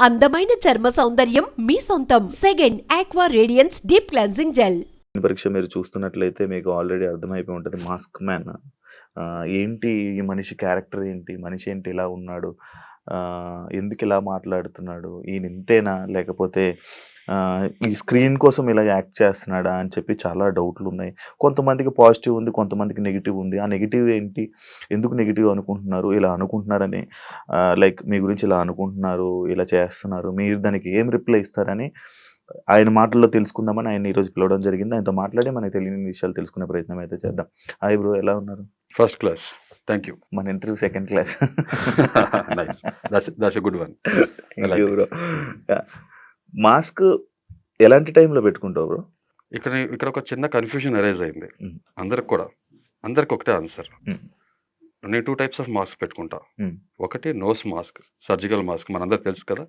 అందమైన చర్మ సౌందర్యం మీ సొంతం. Second aqua radiance deep cleansing gel పరీక్ష మీరు చూస్తున్నట్లయితే మీకు ఆల్రెడీ అర్థమైపోయి ఉంటుంది. మాస్క్ మ్యాన్ ఏంటి ఈ మనిషి క్యారెక్టర్ ఏంటి? మనిషి ఏంటి ఇలా ఉన్నాడు? ఎందుకు ఇలా మాట్లాడుతున్నాడు? ఈయన ఇంతేనా? లేకపోతే ఈ స్క్రీన్ కోసం ఇలా యాక్ట్ చేస్తున్నాడా అని చెప్పి చాలా డౌట్లు ఉన్నాయి కొంతమందికి పాజిటివ్ ఉంది కొంతమందికి నెగిటివ్ ఉంది. ఆ నెగిటివ్ ఏంటి? ఎందుకు నెగిటివ్ అనుకుంటున్నారు? ఇలా అనుకుంటున్నారని లైక్ మీ గురించి ఇలా అనుకుంటున్నారు ఇలా చేస్తున్నారు మీరు దానికి ఏం రిప్లై ఇస్తారని ఆయన మాటల్లో తెలుసుకుందామని ఆయన ఈరోజు పిలవడం జరిగింది. ఆయనతో మాట్లాడి మనకి తెలియని విషయాలు తెలుసుకునే ప్రయత్నం అయితే చేద్దాం. హాయ్ బ్రో ఎలా ఉన్నారు? ఫస్ట్ క్లాస్ థ్యాంక్ యూ మన interview second class good one bro mask ఎలాంటి టైంలో పెట్టుకుంటావు బ్రో? ఇక్కడ ఇక్కడ ఒక చిన్న కన్ఫ్యూజన్ అరైజ్ అయింది. అందరికి కూడా. అందరికి ఒకటే ఆన్సర్. నేను టూ టైప్స్ ఆఫ్ మాస్క్ పెట్టుకుంటా. ఒకటి నోస్ మాస్క్ సర్జికల్ మాస్క్ మనందరికి తెలుసు కదా.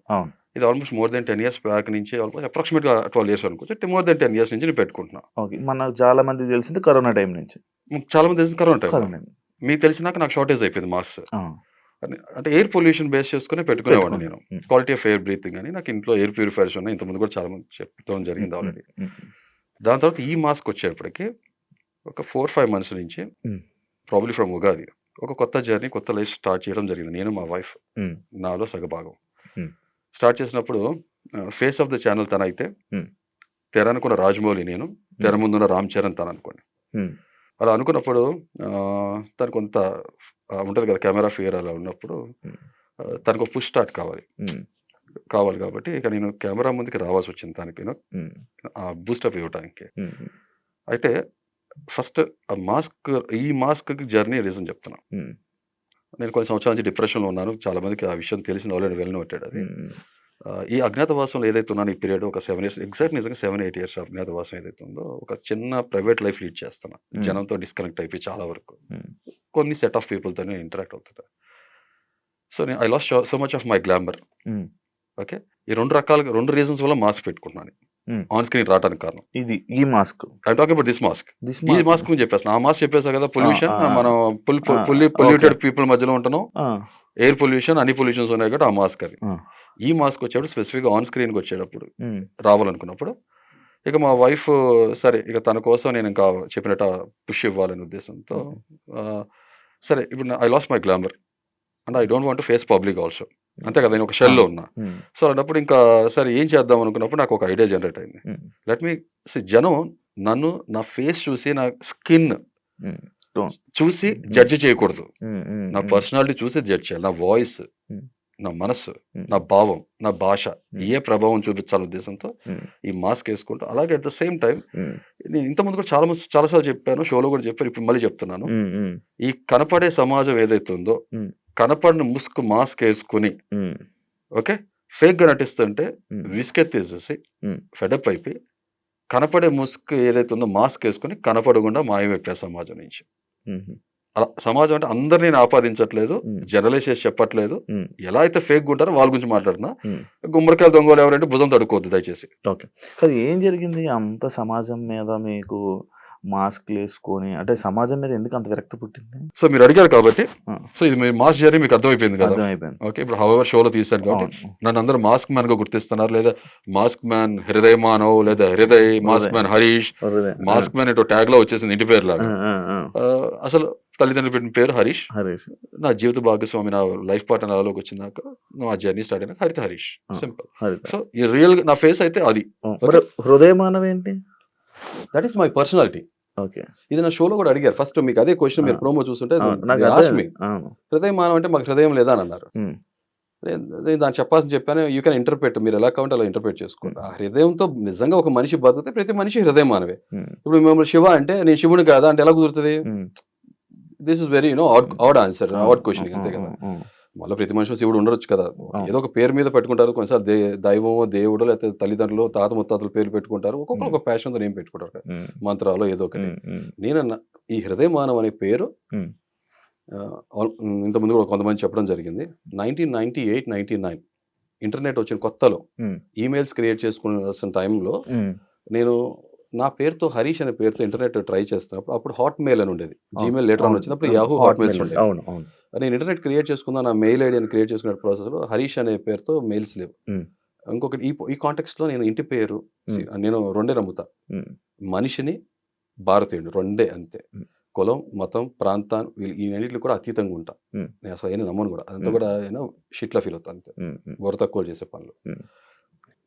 ఇది almost more than ten years back నుంచి ఆల్మోస్ట్ అప్రాక్సిమేట్గా ట్వెల్వ్ ఇయర్స్ అనుకోవచ్చు మోర్ దెన్ టెన్ ఇయర్స్ నుంచి నేను పెట్టుకుంటున్నా. ఓకే. మన చాలా మంది తెలిసింది కరోనా టైం నుంచి. చాలా మంది తెలిసిన కరోనా టైం మీకు తెలిసినాక నాకు షార్టేజ్ అయిపోయింది మాస్క్ అంటే ఎయిర్ పొల్యూషన్ బేస్ చేసుకుని పెట్టుకునేవాడిని నేను. క్వాలిటీ ఆఫ్ ఎయిర్ బ్రీతింగ్ అని నాకు ఇంట్లో ఎయిర్ ప్యూరిఫైర్స్ ఉన్నాయి ఇంతకుముందు కూడా చాలా మంది చెప్పడం జరిగింది ఆల్రెడీ దాని తర్వాత ఈ మాస్క్ వచ్చేప్పటికి ఒక ఫోర్ ఫైవ్ మంత్స్ నుంచి. ప్రాబ్లీ ఫ్రమ్ ఉగాది ఒక కొత్త జర్నీ కొత్త లైఫ్ స్టార్ట్ చేయడం జరిగింది నేను మా వైఫ్. నాలో సగభాగం. స్టార్ట్ చేసినప్పుడు ఫేస్ ఆఫ్ ద ఛానల్ తన అయితే. తెర అనుకున్న రాజమౌళి నేను తెర ముందున్న రామ్ చరణ్ తను అనుకోండి అలా అనుకున్నప్పుడు తను కొంత ఉంటది కదా కెమెరా ఫియర్ అలా ఉన్నప్పుడు. ఆ, తనకు ఫుల్ స్టార్ట్ కావాలి. కావాలి కాబట్టి ఇక నేను కెమెరా ముందుకి రావాల్సి వచ్చింది తనకి బూస్టప్ ఇవ్వడానికి అయితే ఫస్ట్ ఆ మాస్క్ ఈ మాస్క్ జర్నీ రీజన్ చెప్తున్నా. నేను కొన్ని సంవత్సరాల నుంచి డిప్రెషన్లో ఉన్నాను. చాలా మందికి ఆ విషయం తెలిసింది ఆల్రెడీ వెళ్ళిన పెట్టాడు అది ఆ, ఈ అజ్ఞాతవాసంలో ఏదైతే ఉన్నాను ఈ పీరియడ్ ఒక సెవెన్ ఇయర్స్ ఎగ్జాక్ట్ నిజంగా సెవెన్ ఎయిట్ ఇయర్స్ అజ్ఞాతవాసం ఏదైతే ఉందో ఒక చిన్న ప్రైవేట్ లైఫ్ లీడ్ చేస్తున్నా. జనంతో డిస్కనెక్ట్ అయిపోయి చాలా వరకు. కొన్ని సెట్ ఆఫ్ పీపుల్తోనే ఇంటరాక్ట్ అవుతుంటా. సో నేను I lost so much of my glamour okay ఈ రెండు రకాలుగా రెండు రీజన్స్ వల్ల మాస్క్ పెట్టుకుంటున్నాను Hmm. ఆన్ స్క్రీన్ రావడానికి కారణం. ఇది ఈ mask I talk about this mask ఈ మాస్క్ గురించి చెప్పేస్తాను ఆ మాస్క్ చెప్పేసా కదా పొల్యూషన్. మనం. పొల్యూటెడ్ పీపుల్ మధ్యలో ఉంటున్నాం. ఎయిర్ పొల్యూషన్ అన్ని పొల్యూషన్స్ ఉన్నాయి కాబట్టి ఆ మాస్క్ అది. ఈ మాస్క్ వచ్చేటప్పుడు స్పెసిఫిక్ ఆన్ స్క్రీన్కి వచ్చేటప్పుడు రావాలనుకున్నప్పుడు ఇక మా వైఫ్ సరే ఇక తన కోసం నేను ఇంకా చెప్పినట్టు పుష్ ఇవ్వాలనే ఉద్దేశంతో సరే ఇప్పుడు I lost my glamour and I don't want face public also అంతే కదా నేను ఒక షెల్లో ఉన్నా. సో అలాంటప్పుడు ఇంకా సరే ఏం చేద్దాం అనుకున్నప్పుడు నాకు ఒక ఐడియా జనరేట్ అయింది. లెట్ మీ జనం నన్ను నా ఫేస్ చూసి నా స్కిన్ చూసి జడ్జి చేయకూడదు. నా పర్సనాలిటీ చూసి జడ్జ్ చేయాలి. నా వాయిస్. నా మనస్సు. నా భావం నా భాష. ఏ ప్రభావం చూపించాల ఉద్దేశంతో. ఈ మాస్క్ వేసుకుంటూ అలాగే అట్ ద సేమ్ టైం నేను ఇంతకుముందు కూడా చాలా చాలాసార్లు చెప్పాను షోలో కూడా చెప్పాను ఇప్పుడు మళ్ళీ చెప్తున్నాను ఈ కనపడే సమాజం ఏదైతే ఉందో. కనపడిన ముసుగు మాస్క్ వేసుకుని ఓకే ఫేక్గా నటిస్తుంటే విసుకెత్తేసేసి. ఫెడప్ అయిపోయి కనపడే ముసుగు ఏదైతే ఉందో మాస్క్ వేసుకుని కనపడకుండా మాయమైపోయా సమాజం నుంచి అలా సమాజం అంటే అందరినీ ఆపాదించట్లేదు. జనరలైజ్ చేసి చెప్పట్లేదు. ఎలా అయితే ఫేక్ ఉంటారో వాళ్ళ గురించి మాట్లాడుతున్నా Hmm. గుమ్మడికాయలు దొంగలు ఎవరంటే భుజం తడుకోవద్దు దయచేసి కాదు ఏం జరిగింది అంత సమాజం మీద మీకు మాస్క్ వేసుకొని అంటే సమాజం మీద ఎందుకు అంత విరక్తి పుట్టింది సో మీరు అడిగారు కాబట్టి. సో ఇది మీ మాస్ జర్నీ మీకు అర్థమైపోయింది కదా అర్థమైపోయింది ఓకే ఇప్పుడు హవర్ షోలో తీశారు కాబట్టి. నన్ను అందరూ మాస్క్ మ్యాన్గా గుర్తిస్తున్నారు లేదా మాస్క్ మ్యాన్ హృదయ మానవ్ లేదా Hruday mask man Harish. Mask man ఇటు ట్యాగ్లో వచ్చేసింది ఇంటి పేరు లాగా అసలు తల్లిదండ్రులు పెట్టిన పేరు హరీష్. హరీష్. నా జీవిత భాగస్వామి నా లైఫ్ పార్ట్నర్ నాలోకి వచ్చినాక నా జర్నీ స్టార్ట్ అయినాక హరిత హరీష్. సింపుల్ సో ఈ రియల్ నా ఫేస్ అయితే అది. మరి హృదయ మానవ ఏంటి? That is my personality okay. ఇది నా షోలో కూడా అడిగారు. ఫస్ట్ మీకు అదే క్వశ్చన్ మీరు. ప్రోమో చూస్తుంటే హృదయం మానవం అంటే మాకు హృదయం లేదా అని అన్నారు. నేను నేను దాన్ని చెప్పాల్సి చెప్పాను. యూ కెన్ ఇంటర్ప్రెట్ మీరు ఎలా కావాలంటే అలా ఇంటర్ప్రెట్ చేసుకోండి. ఆ హృదయంతో నిజంగా ఒక మనిషి బతికితే ప్రతి మనిషి హృదయం మానవే. ఇప్పుడు మేము శివ అంటే నేను శివుని కాదా? అంటే ఎలా కుదురుతుంది. This is very you know out answer out question అంతే కదా. ఆ, ఆ, మళ్ళీ ప్రతి మనిషి శివుడు ఉండొచ్చు కదా. ఏదో ఒక పేరు మీద పెట్టుకుంటారు కొన్నిసార్లు దే దైవమో దేవుడో లేకపోతే తల్లిదండ్రులు తాత ముత్తాతలు పేరు పెట్టుకుంటారు. ఒక్కొక్కరు ఒక ప్యాషన్తో ఏం పెట్టుకుంటారు కదా. మంత్రాలు ఏదో ఒకటి. ఉమ్, ఉమ్, నేను ఈ హృదయ మానవ్ అనే పేరు ఇంతకుముందు కూడా కొంతమంది చెప్పడం జరిగింది. Nineteen ninety eight ninety nine internet వచ్చిన కొత్తలో. ఈమెయిల్స్ క్రియేట్ చేసుకున్న టైంలో నేను నా పేరుతో హరీష్ అనే పేరుతో ఇంటర్నెట్ ట్రై చేస్తున్నప్పుడు అప్పుడు హాట్ మెయిల్ అని ఉండేది జీమెయిల్ లెటర్ అని వచ్చినప్పుడు యాహూ హాట్ మెయిల్స్ అవును నేను ఇంటర్నెట్ క్రియేట్ చేసుకున్నా నా మెయిల్ ఐడి అని క్రియేట్ చేసుకునే ప్రాసెస్లో హరీష్ అనే పేరుతో మెయిల్స్ లేవు. ఇంకొకటి ఈ ఈ కాంటెక్స్లో నేను ఇంటి పేరు. నేను రెండే నమ్ముతా. మనిషిని భారతీయుడు రెండే అంతే. కులం మతం ప్రాంతం వీళ్ళు ఈ రెండింటికి కూడా అతీతంగా ఉంటా. నేను అసలు ఏం నమ్మను కూడా అదంతా. కూడా ఏమో షిట్లా ఫీల్ అవుతా అంతే బుర్ర తక్కువ చేసే పనులు.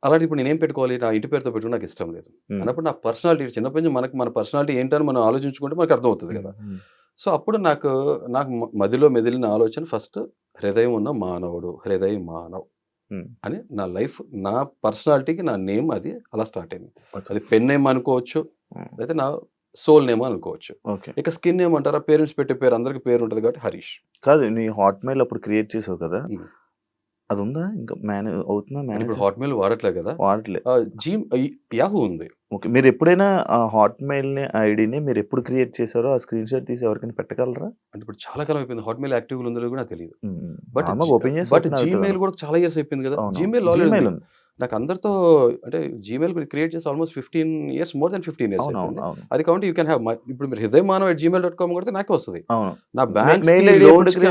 అలాంటి ఇప్పుడు నేనేం పెట్టుకోవాలి? నా ఇంటి పేరుతో పెట్టుకుని నాకు ఇష్టం లేదు. అన్నప్పుడు నా పర్సనాలిటీ చిన్నప్పటి నుంచి మనకి మన పర్సనాలిటీ ఏంటని మనం ఆలోచించుకుంటే మనకు అర్థమవుతుంది కదా. సో అప్పుడు నాకు నాకు మదిలో మెదిలిన ఆలోచన ఫస్ట్ హృదయం ఉన్న మానవుడు హృదయ మానవ్. అని నా లైఫ్ నా పర్సనాలిటీకి నా నేమ్ అది అలా స్టార్ట్ అయింది. అది పెన్ నేమ్ అనుకోవచ్చు లేదా నా సోల్ నేమ్ అనుకోవచ్చు. ఓకే. ఇక స్కిన్ నేమ్ అంటారా? పేరెంట్స్ పెట్టే పేరు అందరికి పేరు ఉంటుంది కాబట్టి హరీష్. కాదు నీ హాట్మెయిల్ అప్పుడు క్రియేట్ చేసావు కదా. అది ఉందా ఇంకా మేనేజ్ అవుతుందా మేనేజ్ ఇప్పుడు హాట్మెయిల్ వాడట్లే కదా? వాడట్లే. ఆ, జీ యాహూ ఉంది. ఓకే. మీరు ఎప్పుడైనా ఆ హాట్మెయిల్ని ఐడిని మీరు ఎప్పుడు క్రియేట్ చేశారో ఆ స్క్రీన్ షాట్ తీసి ఎవరికైనా పెట్టగలరా? అంటే ఇప్పుడు చాలా కాలం అయిపోయింది. హాట్మెయిల్ యాక్టివ్ ఉందో కూడా తెలియదు. బట్ ఓపెన్ చేసి బట్ జీమెయిల్. కూడా చాలా ఇయర్స్ అయిపోయింది కదా. జీమెయిల్ ఆల్రెడీ ఉంది. నాకు అందరితో అంటే జీమెయిల్ క్రియేట్ చేసి almost fifteen years more than fifteen years అది కాబట్టి యూ కెన్ హ్యావ్ ఇప్పుడు మీరు Hrudaya Manav at Gmail dot com కొడితే నాకే వస్తుంది. నా బ్యాంక్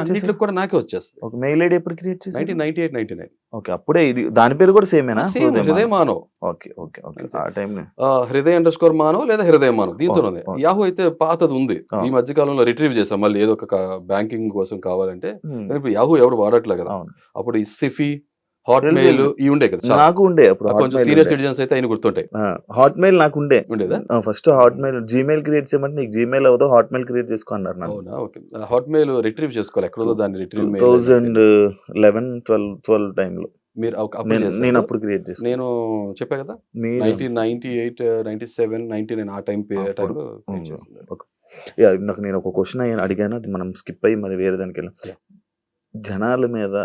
అన్నింటికి చేశారు? కూడా నాకే వచ్చేస్తుంది. ఒక మెయిల్ ఐడి ఎప్పుడు క్రియేట్ చేశారు nineteen ninety eight ninety nine okay అప్పుడే ఇది దాని పేరు కూడా సేమేనా same Hrudaya Manav okay okay okay. ఆ టైం హృదయ అండర్ స్కోర్ మానవ్ లేదా హృదయ మానవ్ దీంతో ఉంది అవును. యాహూ అయితే పాతది ఉంది. ఈ మధ్య కాలంలో రిట్రీవ్ చేసాం. మళ్ళీ ఏదో ఒక బ్యాంకింగ్ కోసం కావాలంటే. ఇప్పుడు యాహూ ఎవరు వాడట్లే కదా. అప్పుడు ఈ సిఫీ హాట్ మెయిల్. ఇవి ఉండే కదా. నాకు ఉండే అప్పుడు కొంచెం సీనియర్ సిటిజన్స్ అయితే ఆయన గుర్తుంటాయి. హాట్మెయిల్ నాకు ఉండే. ఉండేదా? ఫస్ట్ హాట్మెయిల్ జీమెయిల్ క్రియేట్ చేయమంటే నీకు జీమెయిల్ అవుదో హాట్మెయిల్ క్రియేట్ చేసుకో అన్నారు నాకు అవునా? ఓకే. హాట్ మెయిల్ రిట్రీవ్ చేసుకోవాలి ఎక్కడో దాన్ని retrieve thousand eleven twelve twelve టైంలో మీరు నేను అప్పుడు క్రియేట్ చేస్తాను నేను చెప్పా కదా? Nineteen ninety eight ninety seven ninety nine ఆ టైం అప్పుడు. టైంలో. నాకు నేను. ఒక క్వశ్చన్ అడిగాను అది మనం స్కిప్ అయ్యి మరి వేరే దానికి వెళ్ళాం. జనాల మీద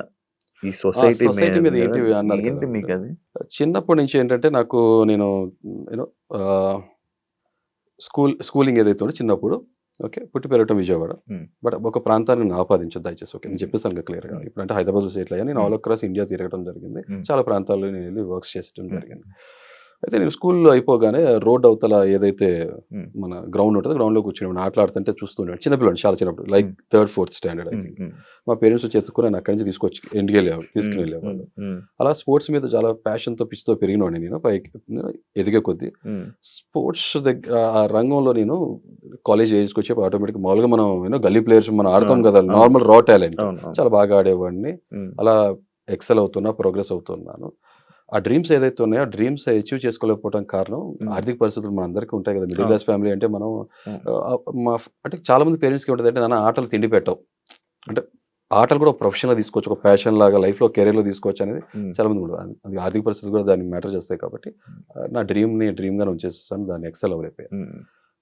ఈ సొసైటీ society మీద ఏంటి అన్నారు ఏంటి మీకు అది చిన్నప్పటి నుంచి ఏంటంటే నాకు నేను యూనో స్కూల్ స్కూలింగ్ ఏదైతే చిన్నప్పుడు ఓకే పుట్టి పెరగటం విజయవాడ. బట్ ఒక ప్రాంతాన్ని నేను ఆపాదించదు దయచేసి ఓకే నేను. చెప్పేసాను క్లియర్గా. ఇప్పుడు అంటే హైదరాబాద్ సెటిల్ అయ్యా నేను. ఆల్ అక్రాస్ ఇండియా తిరగడం జరిగింది. చాలా ప్రాంతాల్లో నేను వెళ్ళి వర్క్స్ చేయడం Hmm. జరిగింది అయితే నేను స్కూల్లో అయిపోగానే రోడ్ అవతల ఏదైతే Hmm. మన గ్రౌండ్ ఉంటుందో గ్రౌండ్లో కూర్చుని ఆటలాడుతుంటే చూస్తుండే చిన్నపిల్లలు చాలా చిన్నప్పుడు like Hmm. Third fourth standard మా పేరెంట్స్ వచ్చి ఎత్తుకుని నన్ను అక్కడి నుంచి తీసుకొచ్చి ఇంటికి వెళ్ళేవాళ్ళు తీసుకుని ఉమ్, వెళ్ళేవాళ్ళు. అలా స్పోర్ట్స్ మీద చాలా ప్యాషన్తో పిచ్చితో పెరిగినవాడిని నేను. పైకి ఎదిగే కొద్దీ స్పోర్ట్స్ దగ్గర ఆ రంగంలో నేను కాలేజ్ ఏజ్కి వచ్చి ఆటోమేటిక్ మామూలుగా మనం యూనో గల్లీ ప్లేయర్స్ మనం ఆడతాం కదా. నార్మల్ రా టాలెంట్. చాలా బాగా ఆడేవాడిని. అలా ఎక్సెల్ అవుతున్నా ప్రోగ్రెస్ అవుతున్నాను. ఆ డ్రీమ్స్ ఏదైతే ఉన్నాయో ఆ డ్రీమ్స్ అచీవ్ చేసుకోలేకపోవడం కారణం. ఆర్థిక పరిస్థితులు మన అందరికీ ఉంటాయి కదా. మిడిల్. క్లాస్ ఫ్యామిలీ అంటే మనం మా అంటే చాలా మంది పేరెంట్స్కి ఉంటుంది అంటే నాన్న ఆటలు తిండి పెట్టవు. అంటే ఆటలు కూడా ప్రొఫెషన్గా తీసుకోవచ్చు ఒక ప్యాషన్ లాగా లైఫ్లో కెరీర్లో తీసుకోవచ్చు అనేది చాలా మంది కూడా. అది ఆర్థిక పరిస్థితులు కూడా దాన్ని మ్యాటర్ చేస్తాయి కాబట్టి నా డ్రీమ్ని డ్రీమ్గా ఉంచేస్తాను దాన్ని ఎక్సెల్ అవ్వలేకపోయాను.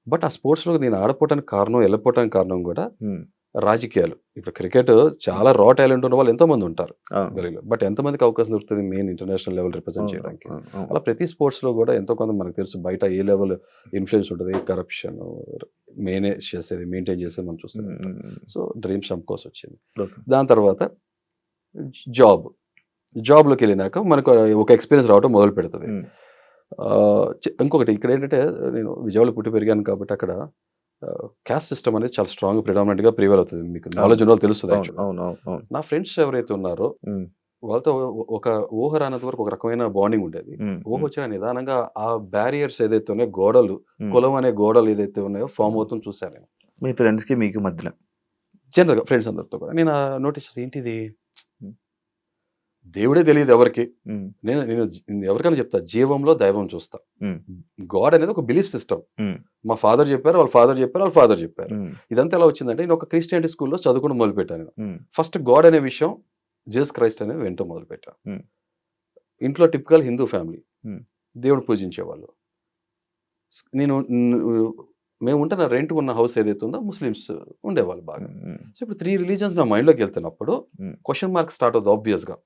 బట్ ఆ స్పోర్ట్స్లో నేను ఆడపోవడానికి కారణం వెళ్ళిపోవడానికి కారణం కూడా రాజకీయాలు. ఇప్పుడు క్రికెట్ చాలా రా టాలెంట్ ఉన్న వాళ్ళు ఎంతో మంది ఉంటారు బట్ ఎంతమందికి అవకాశం దొరుకుతుంది మెయిన్ ఇంటర్నేషనల్ లెవెల్ రిప్రజెంట్ చేయడానికి. అలా ప్రతి స్పోర్ట్స్లో కూడా ఎంతో కొంత మనకు తెలుసు బయట ఏ లెవెల్ ఇన్ఫ్లుయెన్స్ ఉంటుంది కరప్షన్ మేనేజ్ చేసేది మెయింటైన్ చేసేది మనం చూస్తాం. సో డ్రీమ్స్ చంపుకోవాల్సి వచ్చింది. దాని తర్వాత జాబ్ జాబ్లోకి వెళ్ళినాక మనకు ఒక ఎక్స్పీరియన్స్ రావడం మొదలు పెడుతుంది. ఇంకొకటి ఇక్కడ ఏంటంటే నేను విజయవాడలో పుట్టి పెరిగాను కాబట్టి అక్కడ క్యాస్ట్ సిస్టమ్ అనేది చాలా స్ట్రాంగ్ ప్రిడామినెంట్గా ప్రివేల్ అవుతుంది. మీకు నాలెడ్జ్ ఉన్న వాళ్ళు తెలుస్తుంది నా ఫ్రెండ్స్ ఎవరైతే ఉన్నారో వాళ్ళతో ఒక ఊహ రానంత వరకు ఒక రకమైన బాండింగ్ ఉండేది. ఊహ వచ్చిన నిదానంగా ఆ బ్యారియర్స్ ఏదైతే ఉన్నాయో గోడలు. కులం అనే గోడలు ఏదైతే ఉన్నాయో ఫామ్ అవుతుంది చూశాను నేను. మీ ఫ్రెండ్స్కి మీకు మధ్యలో? జనరల్గా ఫ్రెండ్స్ అందరితో కూడా. నేను నోటీస్ ఏంటిది. దేవుడే తెలియదు ఎవరికి. నేను నేను ఎవరికైనా చెప్తా జీవంలో దైవం చూస్తా. గాడ్ అనేది ఒక బిలీఫ్ సిస్టమ్. మా ఫాదర్ చెప్పారు వాళ్ళ ఫాదర్ చెప్పారు వాళ్ళ ఫాదర్ చెప్పారు. ఇదంతా ఎలా వచ్చిందంటే నేను ఒక క్రిస్టియానిటీ స్కూల్లో చదువుకుని మొదలు పెట్టాను నేను. ఉమ్, ఫస్ట్ గాడ్ అనే విషయం జీసస్ క్రైస్ట్ అనే వింటూ మొదలు పెట్టాను Hmm. ఇంట్లో టిపికల్ హిందూ ఫ్యామిలీ. దేవుడు పూజించేవాళ్ళు. నేను మేము ఉంటున్న రెంట్ ఉన్న హౌస్ ఏదైతే ఉందో ముస్లిమ్స్ ఉండేవాళ్ళు బాగా. సో ఇప్పుడు త్రీ రిలీజన్స్ నా మైండ్లోకి వెళ్తున్నప్పుడు. క్వశ్చన్ మార్క్ స్టార్ట్ అవుతుంది ఆబ్వియస్గా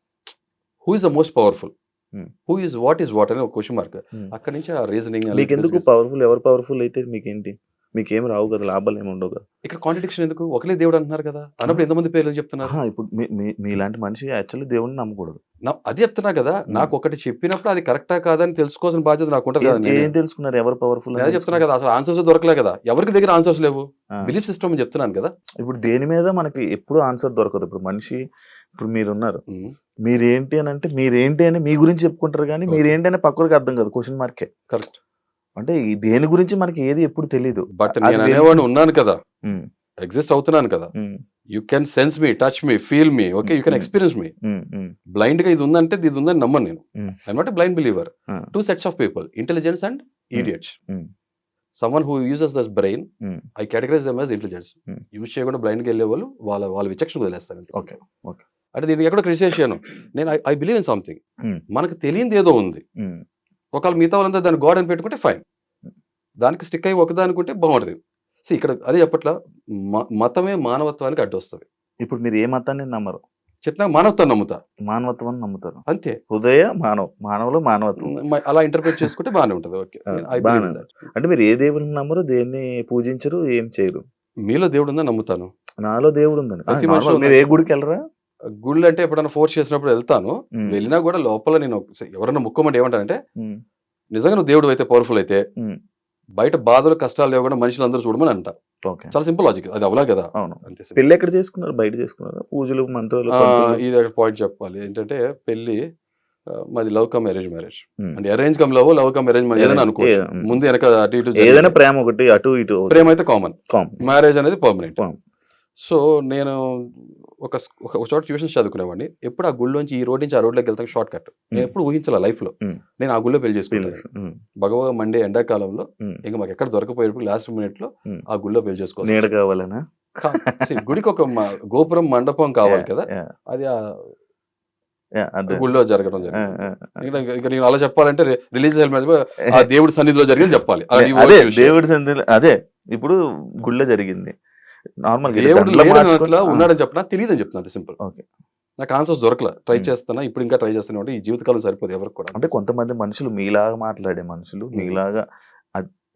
who is the most powerful Hmm. Who is what is what అనే ఒక క్వశ్చన్ మార్క్. అక్కడి నుంచి ఆ రీజనింగ్ మీకు ఎందుకు పవర్ఫుల్ ఎవరు పవర్ఫుల్ అయితే మీకేంటి? మీకు ఏం రావు కదా లాభాలు ఏమి ఉండవు కదా. ఇక్కడ కాంట్రడిక్షన్ ఎందుకు? ఒకలే దేవుడు అంటున్నారు కదా. అన్నప్పుడు ఎంతమంది పేర్లు చెప్తున్నారు? ఇప్పుడు మీలాంటి మనిషి యాక్చువల్లీ దేవుడిని నమ్మకూడదు. అది చెప్తున్నా కదా. నాకు ఒకటి చెప్పినప్పుడు అది కరెక్టా కాదని తెలుసుకోవాల్సిన బాధ్యత నాకు ఉంటుంది కదా ఏం- నేను. ఏం తెలుసుకున్నారు ఎవరు పవర్ఫుల్ అదే చెప్తున్నా కదా అసలు ఆన్సర్స్ దొరకలే కదా. ఎవరికి దగ్గర ఆన్సర్స్ లేవు? బిలీఫ్ సిస్టమ్ చెప్తున్నాను కదా. ఇప్పుడు దేని మీద మనకి ఎప్పుడు ఆన్సర్ దొరకదు? ఇప్పుడు మనిషి ఇప్పుడు మీరు ఉన్నారు మీరేంటి అని అంటే మీరేంటి అని మీ గురించి చెప్పుకుంటారు కానీ. మీరేంటి అని పక్కడికి అర్థం కాదు క్వశ్చన్ మార్కే కరెక్ట్ అంటే దేని గురించి మనకి ఏది ఎప్పుడు తెలియదు బట్ నేను. అనేవాడిని ఉన్నాను కదా ఎగ్జిస్ట్ అవుతున్నాను కదా you can sense me touch me feel me okay you can. Experience me బ్లైండ్గా ఇది ఉందంటే ఇది ఉందని నమ్మను నేను. I not blind believer. Two sets of people intelligence and idiots. Someone who uses this brain. I categorize them as intelligence. Use చేయకుండా బ్లైండ్గా వెళ్ళే వాళ్ళు వాళ్ళ వాళ్ళ విచక్షణ వదిలేస్తారు. Okay, okay. అంటే దీనికి ఎక్కడ క్రిటిసైజ్ చేయను నేను ఐ బిలీవ్ ఇన్ సంథింగ్. మనకు తెలియంది ఏదో ఉంది. ఉమ్, ఒకవేళ మిగతా వాళ్ళంతా దాన్ని గాడ్ అని పెట్టుకుంటే ఫైన్ దానికి స్టిక్ అయ్యి ఒకదానికుంటే బాగుంటుంది. సో ఇక్కడ అదే చెప్పట్ల మతమే మానవత్వానికి అడ్డు వస్తుంది ఇప్పుడు మీరు ఏ మతాన్ని నమ్మరు? చెప్పినా మానవత్వాన్ని నమ్ముతా. మానవత్వం నమ్ముతారు. అంతే. హృదయ మానవ మానవులు మానవత్వం. అలా ఇంటర్ప్రిట్ చేసుకుంటే బాగానే ఉంటుంది. ఓకే. అంటే మీరు ఏ దేవుని నమ్మరు? దేన్ని పూజించరు? ఏం చేయరు? మీలో దేవుడు ఉందని నమ్ముతాను. నాలో దేవుడు ఉందని మీరు ఏ గుడికి వెళ్ళరా? గుళ్ళు అంటే ఎప్పుడైనా ఫోర్స్ చేసినప్పుడు వెళ్తాను. వెళ్ళినా కూడా లోపల నేను ఎవరన్నా ముక్కమంటే ఏమంటానంటే నిజంగా నువ్వు దేవుడు అయితే పవర్ఫుల్ అయితే. బయట బాధలు కష్టాలు లేకుండా మనుషులందరూ చూడమని అంట. ఓకే. చాలా సింపుల్ లాజిక్ అది అవలా కదా? అవును. పెళ్ళి ఎక్కడ చేసుకున్నారు? బయట చేసుకున్నారు? పూజలు మంత్రాలు? ఇది ఒక పాయింట్ చెప్పాలి. ఏంటంటే పెళ్ళి మాది లవ్ కమ్ అరేంజ్ మ్యారేజ్. అంటే arrange come love love come arrange ఏదైనా ఏ- ముందు వెనక అటు ఇటు ఏదైనా. ప్రేమ ఒకటి అటు ఇటు ప్రేమ అయితే కామన్ కామ్ మ్యారేజ్ అనేది పర్మనెంట్. సో నేను ఒక ఒక చోట ట్యూషన్స్ చదువుకునేవాడిని. ఎప్పుడు ఆ గుళ్ళోంచి ఈ రోడ్ నుంచి ఆ రోడ్లోకి వెళ్తాను షార్ట్ కట్. నేను ఎప్పుడు ఊహించాల లైఫ్లో. నేను ఆ గుళ్ళో పెళ్ళి చేసుకున్నాను. ఉమ్, భగవ మండే ఎండాకాలంలో. ఇంకా మాకు ఎక్కడ దొరకపోయేప్పుడు లాస్ట్ మినిట్లో. ఆ గుళ్ళో పెళ్ళి చేసుకోవాలి కావాలనా? గుడికి ఒక గోపురం మండపం కావాలి కదా. అది ఆ. గుళ్ళో జరగడం జరిగింది. ఇంకా నేను అలా చెప్పాలంటే రిలీజ్ ఆ దేవుడి సన్నిధిలో జరిగింది చెప్పాలి. దేవుడి సంధిలో అదే ఇప్పుడు గుళ్ళో జరిగింది. నార్మల్ ఉన్నాడని చెప్పినా? తెలియదు అని చెప్తున్నా సింపుల్ ఓకే. నాకు ఆన్సర్స్ దొరకలే. ట్రై. చేస్తున్నా ఇప్పుడు ఇంకా ట్రై చేస్తున్నా అంటే ఈ జీవితకాలం సరిపోదు ఎవరికి కూడా. అంటే కొంతమంది మనుషులు మీలాగా మాట్లాడే మనుషులు. మీలాగా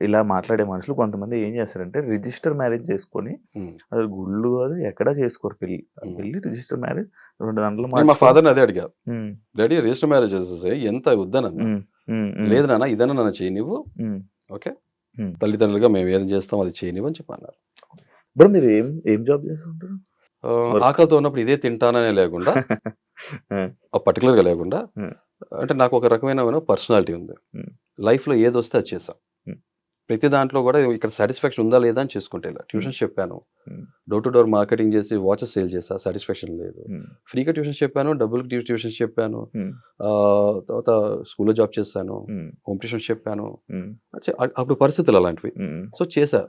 ఇలా మాట్లాడే మనుషులు కొంతమంది ఏం చేస్తారంటే రిజిస్టర్ మ్యారేజ్ చేసుకొని. అది గుళ్ళు అది ఎక్కడ చేసుకోరు పెళ్ళి. పెళ్ళి రిజిస్టర్ మ్యారేజ్ రెండు నేను మా ఫాదర్ అదే అడిగా. ఉమ్, డాడీ రిజిస్టర్ మ్యారేజ్ చేసేసి ఎంత వద్దనన్నా? ఉమ్, లేదు నాన్న ఇదన్నా నన్ను చేయి నువ్వు ఉమ్. ఓకే. తల్లిదండ్రులుగా మేము ఏం చేస్తాం అది చేయనివ్వు అని చెప్పి అన్నారు బ్రో మీరు ఏం ఏం జాబ్ చేస్తుంటారు. ఆకలితో ఉన్నప్పుడు ఇదే తింటాననే లేకుండా ఆ, పర్టికులర్గా లేకుండా. అంటే నాకు ఒక రకమైన పర్సనాలిటీ ఉంది. లైఫ్లో ఏది వస్తే అది చేసాం. ప్రతి దాంట్లో కూడా ఇక్కడ సాటిస్ఫాక్షన్ ఉందా లేదా అని చేసుకుంటే ట్యూషన్స్ చెప్పాను. డోర్ టు డోర్ మార్కెటింగ్ చేసి వాచెస్ సేల్ చేసా సాటిస్ఫాక్షన్ లేదు. ఫ్రీగా ట్యూషన్స్ చెప్పాను డబ్బులు ట్యూషన్స్ చెప్పాను. తర్వాత స్కూల్లో జాబ్ చేశాను హోమ్ ట్యూషన్స్ చెప్పాను. అప్పుడు పరిస్థితులు అలాంటివి. సో చేశా.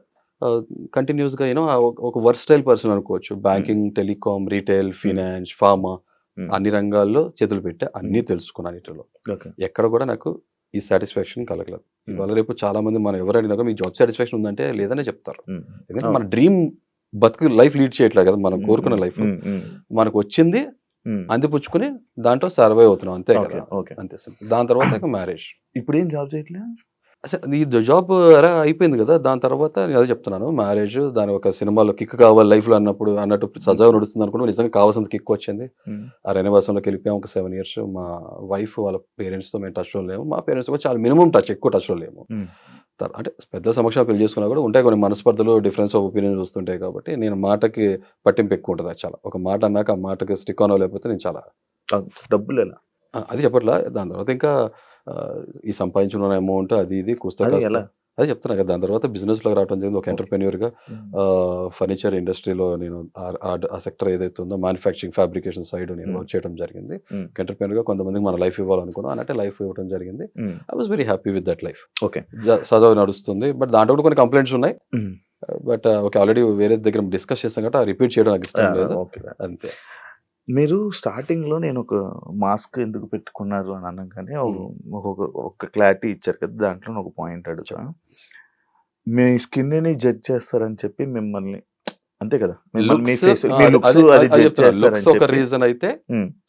కంటిన్యూస్గా యూనో ఒక వర్స్టైల్ పర్సన్ అనుకోవచ్చు. Banking telecom retail finance pharma. అన్ని రంగాల్లో చేతులు పెట్టా అన్ని తెలుసుకున్నాను వీటిలో ఓకే. ఎక్కడ కూడా నాకు ఈ సాటిస్ఫాక్షన్ కలగలేదు. Hmm. ఇవాళ రేపు చాలా మంది మనం ఎవరైనా మీకు జాబ్ సాటిస్ఫాక్షన్ ఉందంటే లేదనే చెప్తారు. ఉమ్, ఎందుకంటే. మన డ్రీమ్ బతుకు లైఫ్ లీడ్ చేయట్లేదు కదా మనం కోరుకున్న లైఫ్ మనకు వచ్చింది. అందిపుచ్చుకుని దాంట్లో సర్వైవ్ అవుతున్నాం. అంతే కదా. అంతే. దాని తర్వాత మ్యారేజ్ ఇప్పుడు ఏం జాబ్ చేయట్లే? అసలు ఈ జాబ్ అలా అయిపోయింది కదా దాని తర్వాత నేను అదే చెప్తున్నాను. మ్యారేజ్ దాని ఒక సినిమాలో కిక్ కావాలి లైఫ్లో అన్నప్పుడు అన్నట్టు సజావు నడుస్తుంది అనుకుంటే నిజంగా కావాల్సిన కిక్ వచ్చింది. ఆ రెనవాసంలోకి వెళ్ళిపోయాం ఒక సెవెన్ ఇయర్స్. మా వైఫ్ వాళ్ళ పేరెంట్స్తో మేము టచ్లో లేము. మా పేరెంట్స్ కూడా చాలా మినిమం టచ్ ఎక్కువ టచ్లో లేము. అంటే పెద్ద సమక్షంలో పెళ్ళి చేసుకున్నా కూడా ఉంటాయి కొన్ని మనస్పర్ధలు డిఫరెన్స్ ఆఫ్ ఒపీనియన్స్ వస్తుంటాయి కాబట్టి నేను మాటకి పట్టింపు ఎక్కువ ఉంటుంది చాలా. ఒక మాట అన్నాక ఆ మాటకి స్టిక్ ఆన్ లేకపోతే నేను చాలా డబ్బులు ఎలా అది చెప్పట్లా. దాని తర్వాత ఇంకా ఈ సంపాదించిన అమౌంట్ అది ఇది కూస్తా అది చెప్తున్నా కదా దాని తర్వాత బిజినెస్లో రావడం జరిగింది. ఒక ఎంటర్ప్రెన్యూర్గా ఉమ్, ఫర్నిచర్ ఇండస్ట్రీలో నేను ఆ- సెక్టర్ ఏదైతే ఉందో మ్యానుఫ్యాక్చరింగ్ ఫ్యాబ్రికేషన్ సైడ్ నేను. వర్క్ చేయడం జరిగింది. Hmm. ఎంటర్ప్రెన్యూర్గా కొంతమందికి మన లైఫ్ ఇవ్వాలనుకున్నాం. అన్నట్టు లైఫ్ ఇవ్వడం జరిగింది. I was very happy with that life okay. సజావు నడుస్తుంది. బట్ దాంట్లో కూడా కొన్ని కంప్లైంట్స్ ఉన్నాయి. బట్ ఓకే ఆల్రెడీ వేరే దగ్గర డిస్కస్ చేస్తాం కాబట్టి రిపీట్ చేయడం నాకు ఇష్టం లేదు. ఓకే. అంతే. మీరు స్టార్టింగ్లో నేను ఒక మాస్క్ ఎందుకు పెట్టుకున్నారు అని అన్నాం కానీ ఒక ఒక- ఒక క్లారిటీ ఇచ్చారు కదా! దాంట్లో ఒక పాయింట్ అడుగుతా. మీ స్కిన్ని జడ్జ్ చేస్తారని చెప్పి మిమ్మల్ని అంతే కదా! మిమ్మల్ని మీ Looks, face- ఆ, మీ అది- looks అది- అది అది judge చెప్తున్నా. చేస్తారని Looks ఒక చెప్పి. రీజన్ అయితే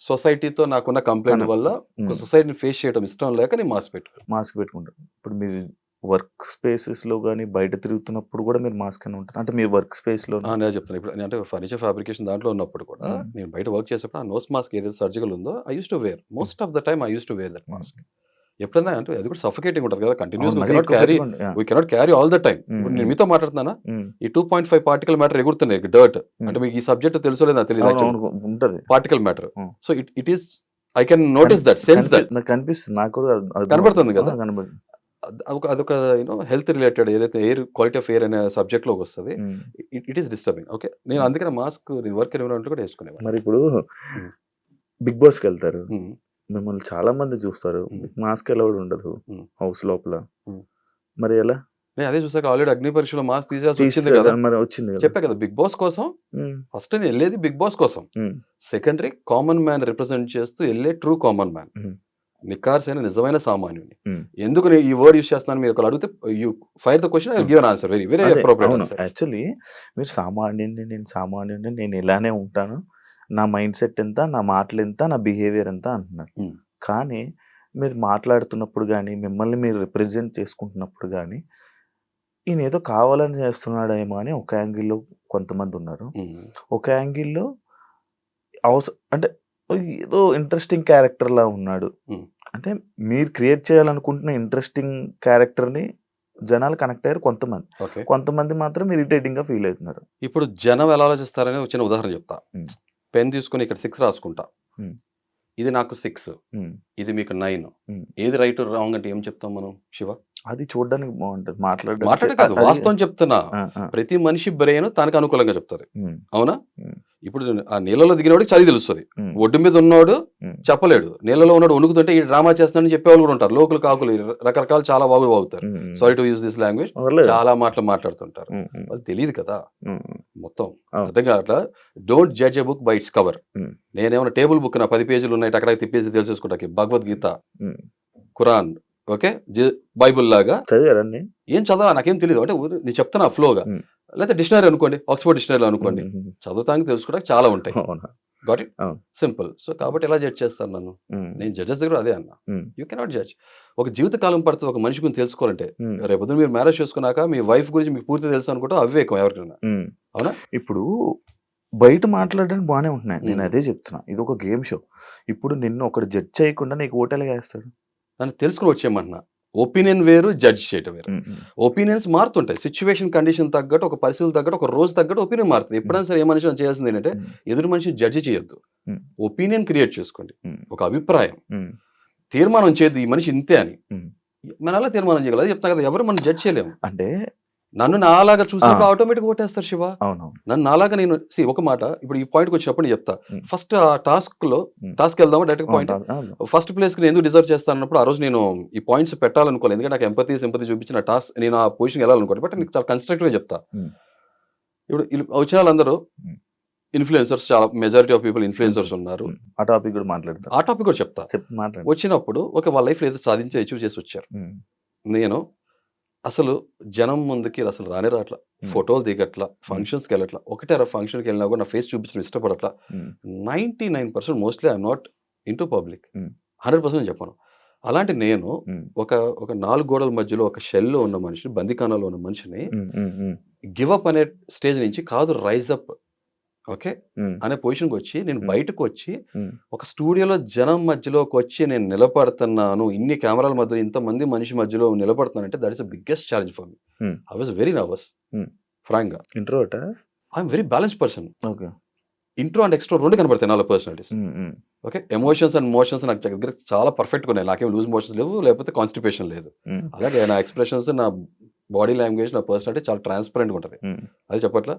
సొసైటీతో నాకున్న కంప్లైంట్ కన- వల్ల సొసైటీని ఫేస్ చేయడం ఇష్టం లేక నేను మాస్ పెట్టు మాస్క్ పెట్టుకుంటారు ఇప్పుడు మీరు వర్క్ స్పేసెస్‌లో గాని, బయట తిరుగుతున్నప్పుడు గూడా మీరు మాస్క్ అనే ఉంటది. అంటే మీ వర్క్ స్పేస్‌లో! నేను చెప్తాను. ఇప్పుడు అంటే ఫర్నిచర్ ఫ్యాబ్రికేషన్ దాంట్లో ఉన్నప్పుడు కూడా. నేను బయట వర్క్ చేసేప్పుడు ఆ నోస్ మాస్క్ ఏదైతే సర్జికల్ ఉందో I used to wear. Most of the time I used to wear that. Mask. ఎప్పుడైనా అంటే అది కూడా సఫోకేటింగ్ ఉంటది కదా! మరీ cannot carry! We cannot carry all the time. నేను. మీతో మాట్లాడుతున్నానా? హ్మ్. ఈ 2.5 పార్టికల్ మ్యాటర్ ఎగురుతున్నాయి డర్ట్. అంటే. మీకు ఈ సబ్జెక్ట్ తెలుసో లేదో. ఉంటది. Particle matter. So it it is I can notice that. Sense that. నాకు కనిపిస్తుంది. నాకు కూడా. కనబడుతుంది! కదా! కనబడుతుంది. అద్ అదొక అదొక యూ నో హెల్త్ రిలేటెడ్ ఏదైతే ఎయిర్ క్వాలిటీ ఆఫ్ ఎయిర్ అనే సబ్జెక్ట్‌లోకి వస్తది. హ్మ్. It is disturbing. ఓకే. నేను. అందుకనే మాస్క్ నేను వర్క్ ఎన్విరాన్మెంట్‌లో కూడా యేసుకునేవాడిని. మరి ఇప్పుడు. బిగ్ బాస్‌కెళ్తారు. హ్మ్. మిమ్మల్ని చాలా మంది చూస్తారు. మాస్క్ అలౌడ్ ఉండదు. హౌస్ లోపల. మరి ఎలా? నేను అదే చూసాక ఆల్రెడీ అగ్ని పరీక్షలో మాస్క్ తీసేయాల్సి వచ్చింది కదా! మరి వచ్చింది! చెప్పా కదా! బిగ్ బాస్ కోసం. ఫస్ట్ నేను ఎళ్ళేది బిగ్ బాస్ కోసం. సెకండరీ కామన్ మ్యాన్ రిప్రజెంట్ చేస్తూ ఎళ్ళే ట్రూ కామన్ మ్యాన్. హ్మ్. నిఖార్సైన నిజమైన సామాన్యుడిని. హ్మ్. ఎందుకు నేను ఈ వర్డ్ యూజ్ చేస్తున్నాను మీరు ఒకవేళ అడిగితే you fire the question I. Give answer. Very very appropriate. Actually మీరు సామాన్యుడిని, నేను సామాన్యుడిని, నేను ఇలానే ఉంటాను. నా మైండ్ సెట్ ఎంత, నా మాటలెంత, నా బిహేవియర్ ఎంత అంటున్నారు. కానీ మీరు మాట్లాడుతున్నప్పుడు గాని, మిమ్మల్ని మీరు రిప్రజెంట్ చేసుకుంటున్నప్పుడు గాని, ఈయనేదో కావాలని చేస్తున్నాడేమో అని ఒక యాంగిల్‌లో కొంతమందున్నారు. హ్మ్. ఒక యాంగిల్‌లో అవస అంటే ఏదో ఇంట్రెస్టింగ్ క్యారెక్టర్‌లా ఉన్నాడు. అంటే మీరు క్రియేట్ చేయాలనుకుంటున్న ఇంట్రెస్టింగ్ క్యారెక్టర్‌ని జనాలు కనెక్ట్ అయ్యారు కొంతమంది. ఓకే. కొంతమంది మాత్రం ఇరిటేటింగ్‌గా ఫీల్ అవుతున్నారు. ఇప్పుడు జనం ఎలా ఆలోచిస్తారని ఒక చిన్న ఉదాహరణ చెప్తా. పెన్ తీసుకొని ఇక్కడ 6 రాసుకుంటా. ఇది నాకు 6 హ్మ్. ఇది మీకు 9 హ్మ్. ఏది రైట్ రాంగ్ అంటే ఏం చెప్తాం మనం శివ? అది చూడడానికి బావుంటది. మాట్లాడడానికి మాట్లాడే కాదు. అది వాస్తవం చెప్తున్నా. ఆ! ఆ! ప్రతి మనిషి బ్రెయిన్ తనకు అనుకూలంగా చెప్తది. అవునా? ఇప్పుడు ఆ నీళ్ళలో దిగినోడికి చలి తెలుస్తది. ఒడ్డు మీద ఉన్నోడు. చెప్పలేడు. నీళ్ళలో ఉన్నోడు వణుకుతుంటే ఈ డ్రామా చేస్తున్నాడని చెప్పేవాళ్ళు కూడా ఉంటారు. లోకులు, కాకులు రకరకాల చాలా. హ్మ్. హ్మ్. Sorry to use this language. చాలా మాటలు మాట్లాడుతుంటారు. వాళ్ళకి తెలీదు కదా! మొత్తం. అర్థం కావట్లా. Don't judge a book by its cover. హ్మ్. నేనేమన్నా టేబుల్ బుక్ నా 10 పేజీలు ఉన్నాయి టకటక తిప్పేసి తెలిసేసుకుంటాకి. భగవద్గీత. Quran okay. బైబుల్ లాగా? ఏం చదవా నాకేం తెలీదు. అంటే నేను చెప్తున్నా ఫ్లోగా. లేకపోతే డిక్షనరీ అనుకోండి. ఆక్స్‌ఫర్డ్ డిక్షనరీలో అనుకోండి. చదువుతానికి తెలుసుకోవడానికి చాలా ఉంటాయి. Got it? సింపుల్. సో కాబట్టి ఎలా జడ్జ్ చేస్తారు నన్ను? నేను జడ్జెస్ దగ్గర అదే అన్నా. You cannot judge. ఒక జీవిత కాలం పడుతది ఒక మనిషి గురించి తెలుసుకోవాలంటే. రేపొద్దున మీరు మ్యారేజ్ చేసుకున్నాక మీ వైఫ్ గురించి మీకు పూర్తిగా తెలుసు అనుకుంటే అవివేకం ఎవరికైనా. అవునా? ఇప్పుడు బయట మాట్లాడడానికి బానే ఉంటున్నాయి. నేను. అదే చెప్తున్నా. ఇదొక గేమ్ షో. ఇప్పుడు నిన్ను ఒకడు జడ్జ్ చేయకుండా నీకు ఓటెలాగా ఏస్తాడు? నన్ను తెలుసుకొని వచ్చేయమంటున్నా. ఒపీనియన్ వేరు, జడ్జ్ చేయటం వేరు. ఒపీనియన్స్ మారుతుంటాయి. సిట్యుయేషన్, కండిషన్ తగ్గట్టు, ఒక పరిస్థితులు తగ్గట్టు, ఒక రోజు తగ్గట్టు ఒపీనియన్ మారుతది. ఎప్పుడైనా సరే ఏ మనిషి చేయాల్సింది ఏంటంటే. ఎదురు మనిషిని జడ్జ్ చేయొద్దు. ఒపీనియన్ క్రియేట్ చేసుకోండి. ఒక అభిప్రాయం. తీర్మానం చేయొద్దు ఈ మనిషి ఇంతే అని. మనం ఎలా తీర్మానం చేయగలం? అదే చెప్తా కదా! ఎవరు మనం జడ్జ్ చేయలేము. అంటే నన్ను నాలాగా! చూసినప్పుడు ఆటోమేటిక్‌గా ఓటేస్తారు శివ. నన్ను నాలాగా నేను సీ ఒక మాట ఇప్పుడు ఈ పాయింట్‌కి వచ్చినప్పుడు నేను చెప్తా. ఫస్ట్ ఆ టాస్క్‌లో హ్మ్. టాస్క్‌కి వెళ్దామా డైరెక్ట్. పాయింట్? ఫస్ట్ ప్లేస్‌కి నేను ఎందుకు డిజర్వ్ చేస్తాను అన్నప్పుడు ఆ రోజు నేను ఈ పాయింట్స్ పెట్టాలనుకోలేదు. ఎందుకంటే నాకు ఎంపతి, సింపతి చూపించిన టాస్క్ నేను ఆ పొజిషన్‌కి వెళ్ళాలనుకోను. బట్. నీకు చాలా కన్‌స్ట్రక్టివ్‌గా చెప్తా. హ్మ్. ఇప్పుడు వచ్చిన వాళ్ళందరూ. ఇన్‌ఫ్లుయెన్సర్స్ చాలా మెజారిటీ ఆఫ్ పీపుల్ ఇన్‌ఫ్లుయెన్సర్స్ ఉన్నారు. ఆ టాపిక్ కూడా మాట్లాడతాం. ఆ టాపిక్ కూడా చెప్తా. వచ్చినప్పుడు ఓకే. వాళ్ళ లైఫ్‌లో ఏదో సాధించి అచీవ్ చేసి వచ్చారు. నేను అసలు జనం ముందుకి అసలు రానే రాట్లా. ఫోటోలు దిగట్లా. ఫంక్షన్స్‌కి వెళ్ళట్లా. ఒకటే ఫంక్షన్‌కి వెళ్ళినా కూడా నా ఫేస్ చూపించడం ఇష్టపడట్లా. హ్మ్. 99% mostly I am not into public. హ్మ్. 100% నేను చెప్పను. అలాంటి నేను. ఒక ఒక 4 గోడల మధ్యలో ఒక షెల్‌లో ఉన్న మనిషిని, బందీఖానాలో ఉన్న మనిషిని. గివ్ అప్ అనే స్టేజ్ నుంచి కాదు రైజ్ అప్ ఓకే. అనే పొజిషన్‌కొచ్చి నేను హ్మ్. బయటకొచ్చి హ్మ్. ఒక స్టూడియోలో జనం మధ్యలోకొచ్చి నేను నిలబడుతున్నాను. ఇన్ని కెమెరాల మధ్యలో ఇంతమంది మనిషి మధ్యలో నిలబడుతున్నానంటే that is the biggest challenge for me. I was very nervous. ఫ్రాంక్‌గా. ఇంట్రోవర్టా? I am very balanced person. Okay. Intro and extro 2 కనపడతాయి నాలో personalities. Okay. Emotions and motions నాకు దగ్గర చాలా పర్ఫెక్ట్‌గా ఉన్నాయి. నాకేం లూజ్ మోషన్స్ లేవు. లేకపోతే కాన్‌స్టిపేషన్ లేదు. అలాగే నా ఎక్స్‌ప్రెషన్స్, నా బాడీ లాంగ్వేజ్, నా పర్సనాలిటీ చాలా ట్రాన్స్‌పరెంట్‌గా ఉంటది. అది చెప్పట్లా?